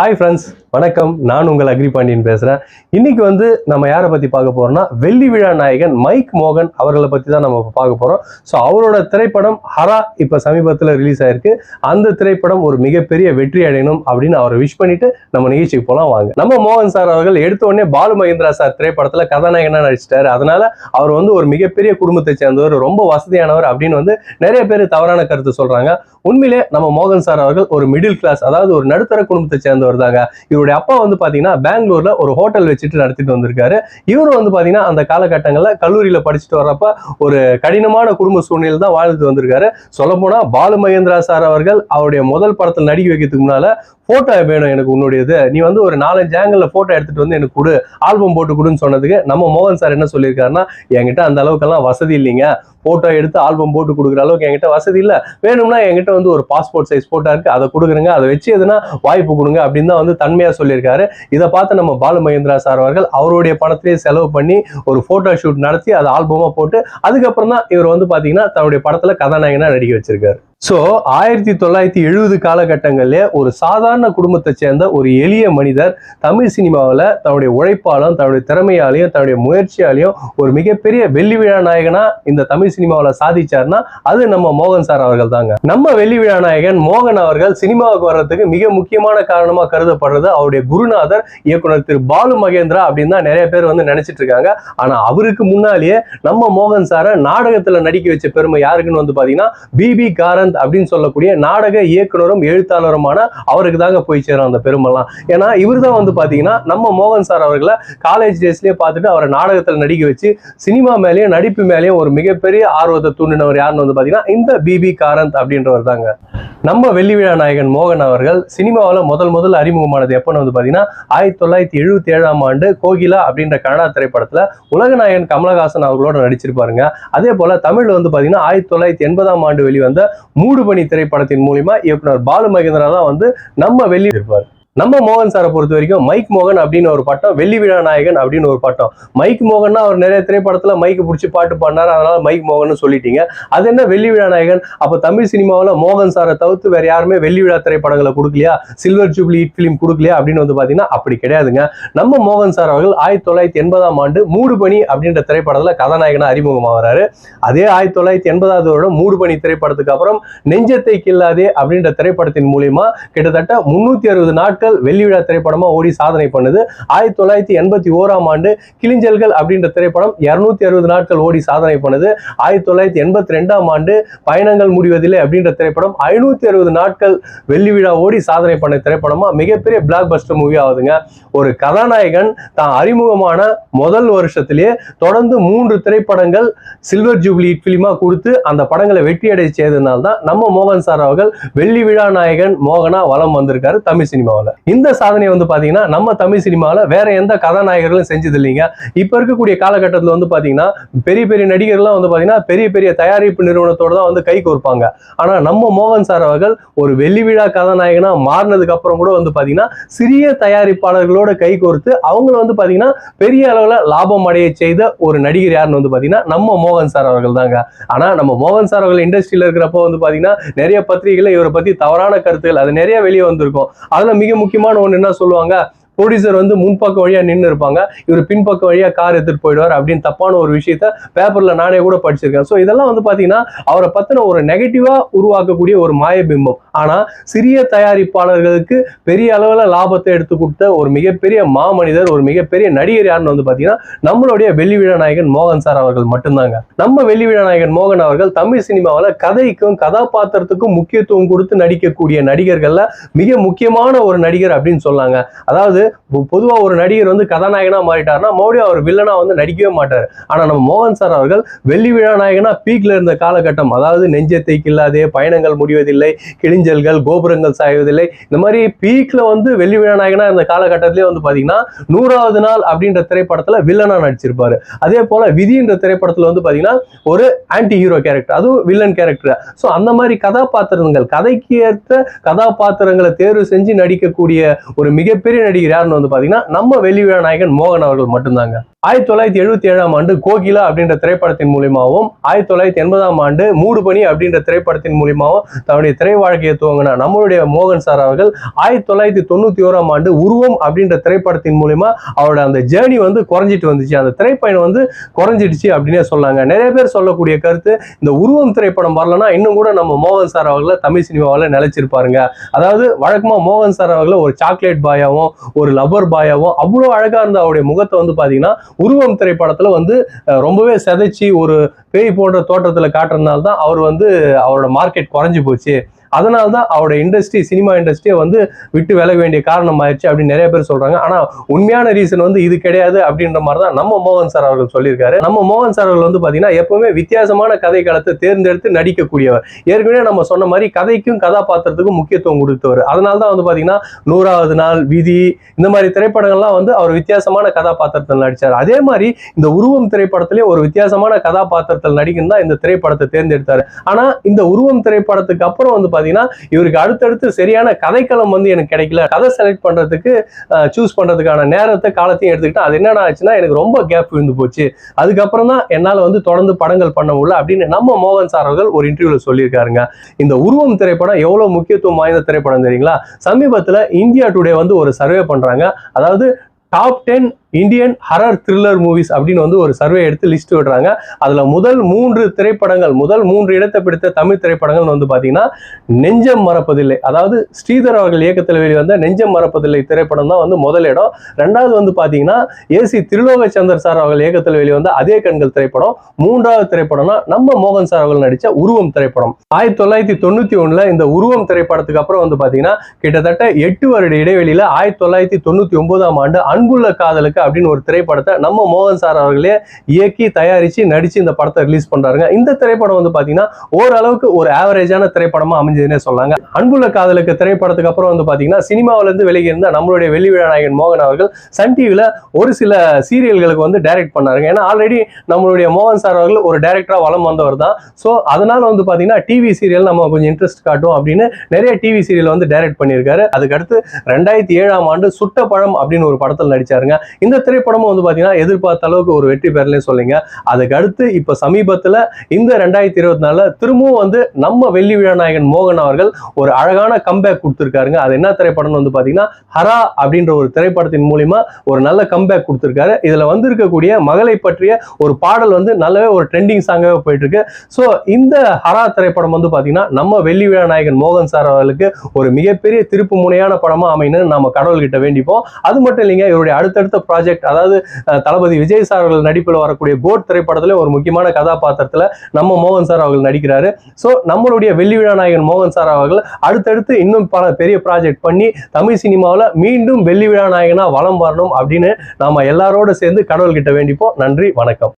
Hi friends வணக்கம். நான் உங்கள் அக்ரி பாண்டியன் பேசுகிறேன் இன்னைக்கு வந்து நம்ம யாரை பற்றி பார்க்க போகிறோம்னா வெள்ளி விழா நாயகன் மைக் மோகன் அவர்களை பற்றி தான் நம்ம பார்க்க போகிறோம் ஸோ அவரோட திரைப்படம் ஹரா இப்போ சமீபத்தில் ரிலீஸ் ஆயிருக்கு. அந்த திரைப்படம் ஒரு மிகப்பெரிய வெற்றி அடையணும் அப்படின்னு அவரை விஷ் பண்ணிட்டு நம்ம நிகழ்ச்சிக்கு போகலாம் வாங்க. நம்ம மோகன் சார் அவர்கள் எடுத்த உடனே பாலு மகேந்திரா சார் திரைப்படத்தில் கதாநாயகனாக நடிச்சிட்டாரு. அதனால அவர் வந்து ஒரு மிகப்பெரிய குடும்பத்தை சேர்ந்தவர் ரொம்ப வசதியானவர் அப்படின்னு வந்து நிறைய பேர் தவறான கருத்து சொல்கிறாங்க உண்மையிலே நம்ம மோகன் சார் அவர்கள் ஒரு மிடில் கிளாஸ் அதாவது ஒரு நடுத்தர குடும்பத்தை சேர்ந்தவர். வருதாங்க? இவருடைய அப்பா வந்து பாத்தீங்கன்னா பெங்களூர்ல ஒரு ஹோட்டல் வச்சுட்டு நடத்திட்டு வந்திருக்காரு. இவரும் வந்து பாத்தீங்கன்னா அந்த காலகட்டங்கள்ல கல்லூரியில படிச்சுட்டு வர்றப்ப ஒரு கடினமான குடும்ப சூழ்நிலை தான் வாழ்ந்துட்டு வந்திருக்காரு. சொல்ல போனா பாலு மகேந்திரா சார் அவர்கள் அவருடைய முதல் படத்தில் நடிக்க வைக்கிறதுக்கு முன்னால போட்டோ வேணும் எனக்கு உன்னுடையது. நீ வந்து ஒரு நாலஞ்சு ஆங்கிள் போட்டோ எடுத்துட்டு வந்து எனக்கு கொடு. ஆல்பம் போட்டு கொடுன்னு சொன்னதுக்கு நம்ம மோகன் சார் என்ன சொல்லியிருக்காருன்னா என்கிட்ட அந்த அளவுக்கெல்லாம் வசதி இல்லைங்க. போட்டோ எடுத்து ஆல்பம் போட்டு கொடுக்குற அளவுக்கு என்கிட்ட வசதி இல்லை. வேணும்னா என்கிட்ட வந்து ஒரு பாஸ்போர்ட் சைஸ் போட்டோ இருக்கு. அதை கொடுக்குறேங்க. அதை வச்சு எதுனா வாய்ப்பு கொடுங்க அப்படின்னு தான் வந்து தன்மையா சொல்லியிருக்காரு. இதை பார்த்து நம்ம பாலு மகேந்திரா சார் அவர்கள் அவருடைய பணத்திலேயே செலவு பண்ணி ஒரு போட்டோ ஷூட் நடத்தி அதை ஆல்பமா போட்டு அதுக்கப்புறம் தான் இவர் வந்து பாத்தீங்கன்னா தன்னுடைய படத்துல கதாநாயகனா நடிக்க வச்சிருக்காரு. ஸோ ஆயிரத்தி தொள்ளாயிரத்தி எழுபது காலகட்டங்களில் ஒரு சாதாரண குடும்பத்தை சேர்ந்த ஒரு எளிய மனிதர் தமிழ் சினிமாவில் தன்னுடைய உழைப்பாலும் தன்னுடைய திறமையாலையும் தன்னுடைய முயற்சியாலையும் ஒரு மிகப்பெரிய வெள்ளி விழா நாயகனா இந்த தமிழ் சினிமாவில் சாதிச்சார்னா அது நம்ம மோகன் சார் அவர்கள் தாங்க நம்ம வெள்ளி விழா நாயகன் மோகன் அவர்கள் சினிமாவுக்கு வர்றதுக்கு மிக முக்கியமான காரணமா கருதப்படுறது அவருடைய குருநாதர் இயக்குனர் திரு பாலு மகேந்திரா அப்படின்னு தான் நிறைய பேர் வந்து நினைச்சிட்டு இருக்காங்க. ஆனா அவருக்கு முன்னாலேயே நம்ம மோகன் சாரை நாடகத்துல நடிக்க வச்ச பெருமை யாருக்குன்னு வந்து பாத்தீங்கன்னா பிபி காரன் ஆனந்த் அப்படின்னு சொல்லக்கூடிய நாடக இயக்குனரும் எழுத்தாளருமான அவருக்கு தாங்க போய் சேரும் அந்த பெருமெல்லாம் ஏன்னா இவர் தான் வந்து பார்த்தீங்கன்னா நம்ம மோகன் சார் அவர்களை காலேஜ் டேஸ்லேயே பார்த்துட்டு அவரை நாடகத்தில் நடிக்க வச்சு சினிமா மேலேயும் நடிப்பு மேலேயும் ஒரு மிகப்பெரிய ஆர்வத்தை தூண்டினவர் யாருன்னு வந்து பார்த்தீங்கன்னா இந்த பிபி காரந்த் அப்படின்றவர் தாங்க. நம்ம வெள்ளி விழா நாயகன் மோகன் அவர்கள் சினிமாவில் முதல் முதல் அறிமுகமானது எப்போன்னு வந்து பார்த்தீங்கன்னா ஆயிரத்தி தொள்ளாயிரத்தி எழுபத்தி ஏழாம் ஆண்டு கோகிலா அப்படின்ற கன்னடா திரைப்படத்தில் உலகநாயகன் கமலஹாசன் அவர்களோட நடிச்சிருப்பாருங்க. அதே போல தமிழ்ல வந்து பார்த்தீங்கன்னா ஆயிரத்தி தொள்ளாயிரத்தி எண்பதாம் ஆண்டு வெளிவந்த மூடுபனி திரைப்படத்தின் மூலியமா இயக்குனர் பாலு மகேந்திரா தான் வந்து நம்ம வெள்ளி இருப்பார் நம்ம மோகன் சாரை பொறுத்த வரைக்கும் மைக் மோகன் அப்படின்னு ஒரு பட்டம் வெள்ளி விழா நாயகன் அப்படின்னு ஒரு பட்டம். மைக் மோகன்னா அவர் நிறைய திரைப்படத்துல மைக் பிடிச்சி பாட்டு பாடினார் அதனால மைக் மோகன் சொல்லிட்டீங்க. அது என்ன வெள்ளி விழா நாயகன்? அப்ப தமிழ் சினிமாவில் மோகன் சாரை தவிர்த்து வேற யாருமே வெள்ளி விழா திரைப்படங்களை கொடுக்கலையா? சில்வர் ஜூப்ளி ஹிட் ஃபிலிம் கொடுக்கலையா? அப்படின்னு வந்து பாத்தீங்கன்னா அப்படி கிடையாதுங்க. நம்ம மோகன் சார் அவர்கள் ஆயிரத்தி தொள்ளாயிரத்தி எண்பதாம் ஆண்டு மூடுபனி அப்படின்ற திரைப்படத்துல கதாநாயகனா அறிமுகமாகிறாரு அதே ஆயிரத்தி தொள்ளாயிரத்தி எண்பதாவது வருடம் மூடுபணி திரைப்படத்துக்கு அப்புறம் நெஞ்சத்தை கில்லாதே அப்படின்ற திரைப்படத்தின் மூலியமா கிட்டத்தட்ட முன்னூத்தி அறுபது நாட்கள் வெள்ளி விழா திரைப்படமா ஓடி சாதனை பண்ணுது. ஆயிரத்தி தொள்ளாயிரத்தி எண்பத்தி ஓராம் ஆண்டு கிளிஞ்சல்கள் அப்படின்ற திரைப்படம் இருநூத்தி அறுபது நாட்கள் ஓடி சாதனை பண்ணுது. ஆயிரத்தி தொள்ளாயிரத்தி எண்பத்தி ரெண்டாம் ஆண்டு பயணங்கள் முடிவதில்லை அப்படின்ற திரைப்படம் ஐநூத்தி அறுபது நாட்கள் வெள்ளி விழா ஓடி சாதனை பண்ண திரைப்படமா? மிகப்பெரிய பிளாக் பஸ்டர் மூவி ஆகுதுங்க. ஒரு கதாநாயகன் தான் அறிமுகமான முதல் வருஷத்திலேயே தொடர்ந்து மூன்று திரைப்படங்கள் சில்வர் ஜூப்ளி பிலிமா கொடுத்து அந்த படங்களை வெற்றியடை செய்ததுனால தான் நம்ம மோகன் சார் அவர்கள் வெள்ளி விழா நாயகன் மோகனா வலம் வந்திருக்காரு தமிழ் சினிமாவில். இந்த சாதனை வந்து பாத்தீங்கன்னா நம்ம தமிழ் சினிமாவில் வேற எந்த கதாநாயகர்களும் செஞ்சது இல்லைங்க இப்ப இருக்கக்கூடிய காலகட்டத்தில் வந்து பாத்தீங்கன்னா பெரிய பெரிய நடிகர்லாம் வந்து பாத்தீங்கன்னா பெரிய பெரிய தயாரிப்பு நிறுவனத்தோட தான் வந்து கை கோர்ப்பாங்க. ஆனா நம்ம மோகன் சார் அவர்கள் ஒரு வெள்ளி விழா கதாநாயகனா மாறினதுக்கு அப்புறம் கூட வந்து பாத்தீங்கன்னா சிறிய தயாரிப்பாளர்களோட கை கோர்த்து அவங்கள வந்து பாத்தீங்கன்னா பெரிய அளவுல லாபம் அடைய செய்த ஒரு நடிகர் யாருன்னு வந்து பாத்தீங்கன்னா நம்ம மோகன் சார் அவர்கள் தாங்க. ஆனா நம்ம மோகன் சார் அவர்கள் இண்டஸ்ட்ரியில இருக்கிறப்போ வந்து பாத்தீங்கன்னா நிறைய பத்திரிகைகள் இவரை பத்தி தவறான கருத்துகள் அது நிறைய வெளியே வந்திருக்கும். அதுல மிக முக்கியமான ஒன்று என்ன சொல்லுவாங்க? ப்ரொடியூசர் வந்து முன்பக்க வழியாக நின்று இருப்பாங்க. இவர் பின்பக்க வழியாக கார் எடுத்துகிட்டு போயிடுவார் அப்படின்னு தப்பான ஒரு விஷயத்த பேப்பரில் நானே கூட படிச்சிருக்கேன். ஸோ இதெல்லாம் வந்து பார்த்தீங்கன்னா அவரை பற்றின ஒரு நெகட்டிவாக உருவாக்கக்கூடிய ஒரு மாயபிம்பம். ஆனால் சிறிய தயாரிப்பாளர்களுக்கு பெரிய அளவில் லாபத்தை எடுத்து கொடுத்த ஒரு மிகப்பெரிய மாமனிதர் ஒரு மிகப்பெரிய நடிகர் யாருன்னு வந்து பார்த்தீங்கன்னா நம்மளுடைய வெள்ளிவிழா நாயகன் மோகன் சார் அவர்கள் மட்டும்தாங்க. நம்ம வெள்ளிவிழா நாயகன் மோகன் அவர்கள் தமிழ் சினிமாவில் கதைக்கும் கதாபாத்திரத்துக்கும் முக்கியத்துவம் கொடுத்து நடிக்கக்கூடிய நடிகர்களில் மிக முக்கியமான ஒரு நடிகர் அப்படின்னு சொல்லாங்க. அதாவது பொதுவா ஒரு நடிகர் வந்து கதாநாயகனா மாறிட்டார்னா மறுபடியும் அவர் வில்லனா வந்து நடிக்கவே மாட்டார். ஆனா நம்ம மோகன் சார் அவர்கள் வெள்ளி விழா நாயகனா பீக்ல இருந்த காலகட்டம் அதாவது நெஞ்சத்தை கில்லாதே பயணங்கள் முடிவதில்லை கிழிஞ்சல்கள் கோபுரங்கள் சாய்வதில்லை இந்த மாதிரி பீக்ல வந்து வெள்ளி விழா நாயகனா இருந்த காலகட்டத்திலே வந்து பாத்தீங்கன்னா நூறாவது நாள் அப்படின்ற திரைப்படத்துல வில்லனா நடிச்சிருப்பாரு. அதே போல விதின்ற திரைப்படத்துல வந்து பாத்தீங்கன்னா ஒரு ஆன்டி ஹீரோ கேரக்டர் அதுவும் வில்லன் கேரக்டர் ஸோ அந்த மாதிரி கதாபாத்திரங்கள் கதைக்கு ஏற்ற கதாபாத்திரங்களை தேர்வு செஞ்சு நடிக்கக்கூடிய ஒரு மிகப்பெரிய நடிகர் யாருன்னு வந்து பாத்தீங்கன்னா நம்ம வெளிவிழா நாயகன் மோகன் அவர்கள் மட்டும்தாங்க. ஆயிரத்தி தொள்ளாயிரத்தி எழுபத்தி ஏழாம் ஆண்டு கோகிலா அப்படின்ற திரைப்படத்தின் மூலியமாகவும் ஆயிரத்தி தொள்ளாயிரத்தி எண்பதாம் ஆண்டு மூடுபணி அப்படின்ற திரைப்படத்தின் மூலியமாகவும் தன்னுடைய திரை வாழ்க்கையை துவங்கின நம்மளுடைய மோகன் சார் அவர்கள் ஆயிரத்தி தொள்ளாயிரத்தி தொண்ணூத்தி ஓராம் ஆண்டு உருவம் அப்படின்ற திரைப்படத்தின் மூலியமா அவரோட அந்த ஜேர்னி வந்து குறைஞ்சிட்டு வந்துச்சு. அந்த திரைப்பயணம் வந்து குறைஞ்சிடுச்சு அப்படின்னே சொல்லாங்க. நிறைய பேர் சொல்லக்கூடிய கருத்து இந்த உருவம் திரைப்படம் வரலன்னா இன்னும் கூட நம்ம மோகன் சார் அவர்களை தமிழ் சினிமாவில் நிலைச்சிருப்பாருங்க. அதாவது வழக்கமாக மோகன் சார் அவர்களை ஒரு சாக்லேட் பாயாவும் ஒரு லவர் பாயாவும் அவ்வளோ அழகாக இருந்த அவருடைய முகத்தை வந்து பார்த்தீங்கன்னா உருவம் திரைப்படத்தில் வந்து ரொம்பவே செதைச்சி ஒரு பேய் போன்ற தோற்றத்தில் காட்டுறதுனால தான் அவர் வந்து அவரோட மார்க்கெட் குறைஞ்சி போச்சு. அதனால தான் அவரோட இண்டஸ்ட்ரி சினிமா இண்டஸ்ட்ரியை வந்து விட்டு விலக வேண்டிய காரணம் ஆயிடுச்சு அப்படின்னு நிறைய பேர் சொல்றாங்க. ஆனா உண்மையான ரீசன் வந்து இது கிடையாது அப்படின்ற மாதிரி தான் நம்ம மோகன் சார் அவர்கள் சொல்லியிருக்காரு. நம்ம மோகன் சார் அவர்கள் வந்து பாத்தீங்கன்னா எப்பவுமே வித்தியாசமான கதை காலத்தை தேர்ந்தெடுத்து நடிக்கக்கூடியவர். ஏற்கனவே நம்ம சொன்ன மாதிரி கதைக்கும் கதாபாத்திரத்துக்கும் முக்கியத்துவம் கொடுத்தவர். அதனால தான் வந்து பாத்தீங்கன்னா நூறாவது நாள் விதி இந்த மாதிரி திரைப்படங்கள்லாம் வந்து அவர் வித்தியாசமான கதாபாத்திரத்தில் நடிச்சார். அதே மாதிரி இந்த உருவம் திரைப்படத்திலேயே ஒரு வித்தியாசமான கதாபாத்திரத்தில் நடிக்கணும் தான் இந்த திரைப்படத்தை தேர்ந்தெடுத்தார். ஆனா இந்த உருவம் திரைப்படத்துக்கு அப்புறம் வந்து பார்த்தீங்கன்னா இவருக்கு அடுத்தடுத்து சரியான கதைக்களம் வந்து எனக்கு கிடைக்கல. கதை செலக்ட் பண்றதுக்கு சூஸ் பண்றதுக்கான நேரத்தை காலத்தையும் எடுத்துக்கிட்டா அது என்னடா ஆச்சுன்னா எனக்கு ரொம்ப கேப் விழுந்து போச்சு. அதுக்கப்புறம் தான் என்னால் வந்து தொடர்ந்து படங்கள் பண்ண முடியல அப்படின்னு நம்ம மோகன் சார் அவர்கள் ஒரு இன்டர்வியூவில் சொல்லியிருக்காருங்க. இந்த உருவம் திரைப்படம் எவ்வளவு முக்கியத்துவம் வாய்ந்த திரைப்படம் தெரியுங்களா? சமீபத்தில் இந்தியா டுடே வந்து ஒரு சர்வே பண்ணுறாங்க அதாவது top ten Indian horror thriller movies அப்படின்னு வந்து ஒரு சர்வே எடுத்து லிஸ்ட் விடுறாங்க. அதில் முதல் மூன்று திரைப்படங்கள் முதல் மூன்று இடத்தை பிடித்த தமிழ் திரைப்படங்கள் வந்து பார்த்தீங்கன்னா நெஞ்சம் மறப்பதில்லை. அதாவது ஸ்ரீதர் அவர்கள் இயக்கத்தில் வெளிவந்த நெஞ்சம் மறப்பதில்லை திரைப்படம் தான் வந்து முதல் இடம். ரெண்டாவது வந்து பார்த்தீங்கன்னா ஏசி திருலோகச்சந்தர் சார் அவர்கள் இயக்கத்தில் வெளிவந்த அதே கண்கள் திரைப்படம். மூன்றாவது திரைப்படம்னா நம்ம மோகன் சார் அவர்கள் நடித்த உருவம் திரைப்படம். ஆயிரத்தி தொள்ளாயிரத்தி தொண்ணூத்தி ஒண்ணுல இந்த உருவம் திரைப்படத்துக்கு அப்புறம் வந்து பார்த்தீங்கன்னா கிட்டத்தட்ட எட்டு வருட இடைவெளியில ஆயிரத்தி தொள்ளாயிரத்தி தொண்ணூத்தி ஒன்பதாம் ஆண்டு அன்புள்ள காதலுக்கு அப்படின்னு ஒரு திரைப்படத்தை நம்ம மோகன் சார் அவர்களே இயக்கி தயாரித்து நடிச்சு இந்த படத்தை ரிலீஸ் பண்ணுறாருங்க இந்த திரைப்படம் வந்து பாத்தீங்கன்னா ஓரளவுக்கு ஒரு ஆவரேஜான திரைப்படமா அமைஞ்சதுன்னே சொல்லாங்க. அன்புள்ள காதலுக்கு திரைப்படத்துக்கு அப்புறம் வந்து பாத்தீங்கன்னா சினிமாவிலேருந்து இருந்து இருந்த நம்மளுடைய வெள்ளி விழா நாயகன் மோகன் அவர்கள் சன் டிவியில் ஒரு சில சீரியல்களுக்கு வந்து டைரக்ட் பண்ணாருங்க. ஏன்னா ஆல்ரெடி நம்மளுடைய மோகன் சார் அவர்கள் ஒரு டைரக்டராக வளம் வந்தவர் தான். ஸோ அதனால வந்து பாத்தீங்கன்னா டிவி சீரியல் நம்ம கொஞ்சம் இன்ட்ரெஸ்ட் காட்டும் அப்படின்னு நிறைய டிவி சீரியல் வந்து டைரக்ட் பண்ணியிருக்காரு. அதுக்கடுத்து ரெண்டாயிரத்தி ஏழாம் ஆண்டு சுட்ட பழம் அப்படின்னு ஒரு படத்தில் நடிச்சாருங்க. இந்த திரைப்படமும் வந்து பாத்தீங்கன்னா எதிர்பார்த்த அளவுக்கு ஒரு வெற்றி பெறலன்னு சொல்லிங்க. அதுக்கு அடுத்து இப்ப சமீபத்துல இந்த ரெண்டாயிரத்தி இருபத்தி நாலுல திரும்பவும் வந்து நம்ம வெள்ளி விழா நாயகன் மோகன் அவர்கள் ஒரு அழகான கம்பேக் கொடுத்திருக்காருங்க. அது என்ன திரைப்படம்னு வந்து பாத்தீங்கன்னா ஹரா அப்படின்ற ஒரு திரைப்படத்தின் மூலியமா ஒரு நல்ல கம்பேக் கொடுத்திருக்காரு. இதுல வந்திருக்கக்கூடிய மகளை பற்றிய ஒரு பாடல் வந்து நல்லாவே ஒரு ட்ரெண்டிங் சாங்காகவே போயிட்டு இருக்கு ஸோ இந்த ஹரா திரைப்படம் வந்து பாத்தீங்கன்னா நம்ம வெள்ளி விழா நாயகன் மோகன் சார் அவர்களுக்கு ஒரு மிகப்பெரிய திருப்பு முனையான படமா அமைன்னு நம்ம கடவுள்கிட்ட வேண்டிப்போம். அது மட்டும் இல்லைங்க இவருடைய அடுத்தடுத்த ப்ராஜெக்ட் அதாவது தளபதி விஜய் சார் அவர்கள் நடிப்பில் வரக்கூடிய கோட் திரைப்படத்துல ஒரு முக்கியமான கதாபாத்திரத்துல நம்ம மோகன் சார் அவர்கள் நடிக்கிறாரு. ஸோ நம்மளுடைய வெள்ளி விழா நாயகன் மோகன் சார் அவர்கள் அடுத்தடுத்து இன்னும் பல பெரிய ப்ராஜெக்ட் பண்ணி தமிழ் சினிமாவில் மீண்டும் வெள்ளி விழா நாயகனா வலம் வரணும் அப்படின்னு நாம எல்லாரோட சேர்ந்து கடவுள்கிட்ட வேண்டிப்போம். நன்றி வணக்கம்.